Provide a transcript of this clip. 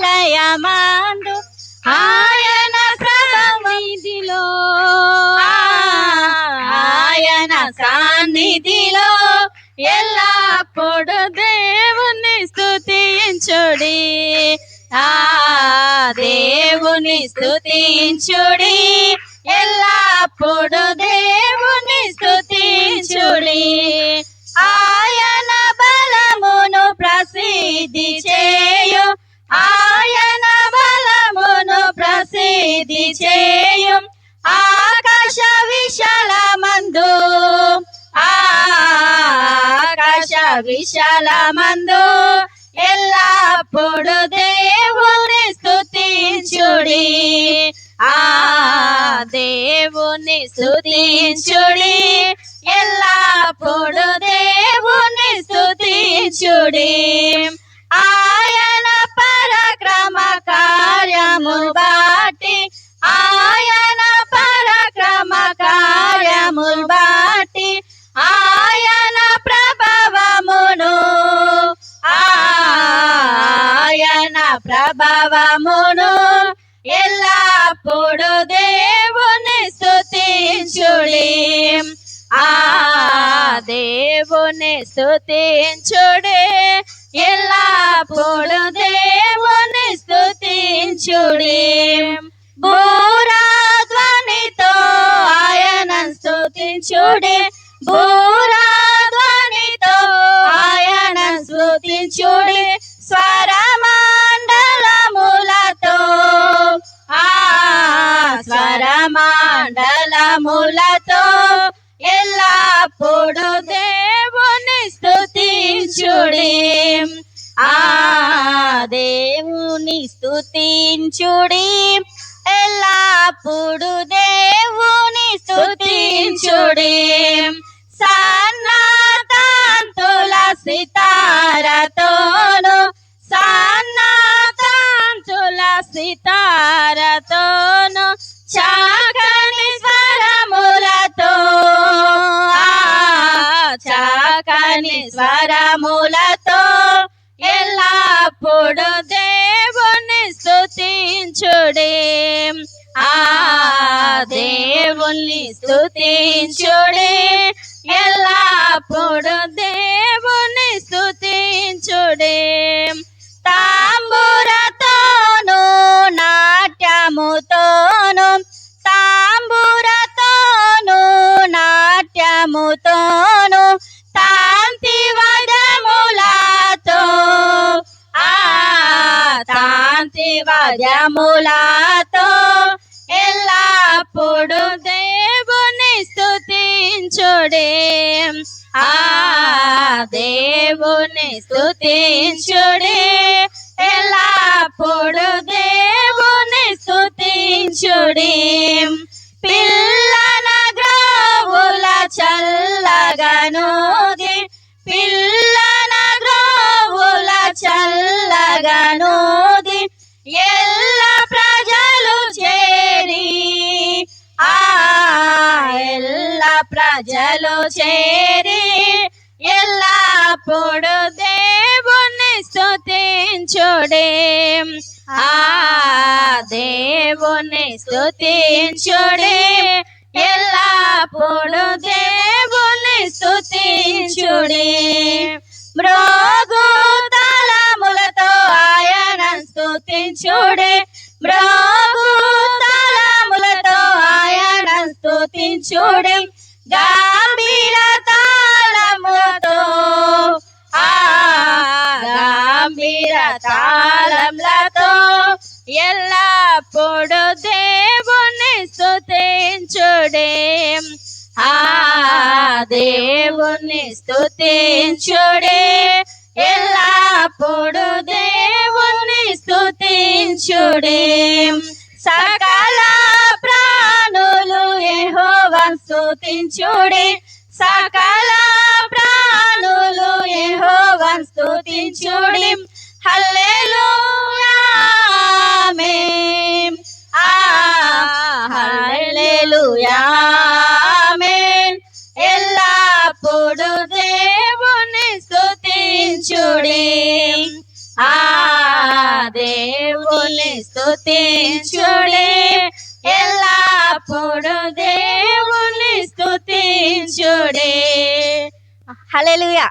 ఆలయమందు ఆయన సన్నిధిలో. ఆయన సన్నిధిలో ఎల్లప్పుడు దేవుని స్థుతించుడి ఆ దేవుని స్థుతించుడి ఎల్లప్పుడు దేవుని స్థుతించుడి ఆయన బలమును ప్రసిద్ధి చేయు. ఆ నిధి చేయు. ఆకాశ విశాలమందు. ఆకాశ విశాలమందు. ఎల్లప్పుడు దేవుని స్థుతించుడి ఆ దేవుని స్థుతించుడి ఎల్లప్పుడు దేవుని స్థుతించుడి ప్రభావమును ఎల్లప్పుడు దేవుని స్థుతించుడి ఆ దేవుని స్థుతించుడి ఎల్లప్పుడు స్వరమాండలములతో ఎల్లప్పుడు దేవుని స్థుతించుడి ఆ దేవుని స్థుతించుడి ఎల్లప్పుడు దేవుని స్థుతించుడి స్వరములతో ఎల్లప్పుడు దేవుని స్తుతించుడి. ఆ దేవుని స్తుతించుడి. ఎల్లప్పుడు దేవుని స్తుతించుడి. తాంబూరతోను నాట్యముతోను తాంబూరతోను నాట్యముతోను తాంతి వదములతో ఎల్లప్పుడు దేవుని స్తుతించుడే. ఆ దేవుని స్తుతించుడే. ఎల్లప్పుడు దేవుని స్తుతించుడి. ప్రజలు చేరి ఎల్లప్పుడు దేవుని స్థుతించుడే ఆ దేవుని స్థుతించుడే ఎల్లప్పుడు దేవుని స్థుతించుడే మృగు తలములతో ఆయన స్థుతించుడే మృగు తలములతో ఆయన స్థుతించుడే గంభీర తాళముతో ఆ గంభీర తాళములతో ఎల్లప్పుడు దేవుని స్తుతించుడే. ఆ దేవుని స్తుతించుడే. యెహోవాను సకల ప్రాణులు యెహోవాను స్తుతించుడి. హల్లెలూయా ఆమేన్. ఆ హల్లెలూయా ఆమేన్. ఎల్లప్పుడు దేవుని స్తుతించుడి. ఆ దేవుని స్తుతించుడే. దేవుని స్తుతించుడే హల్లెలూయా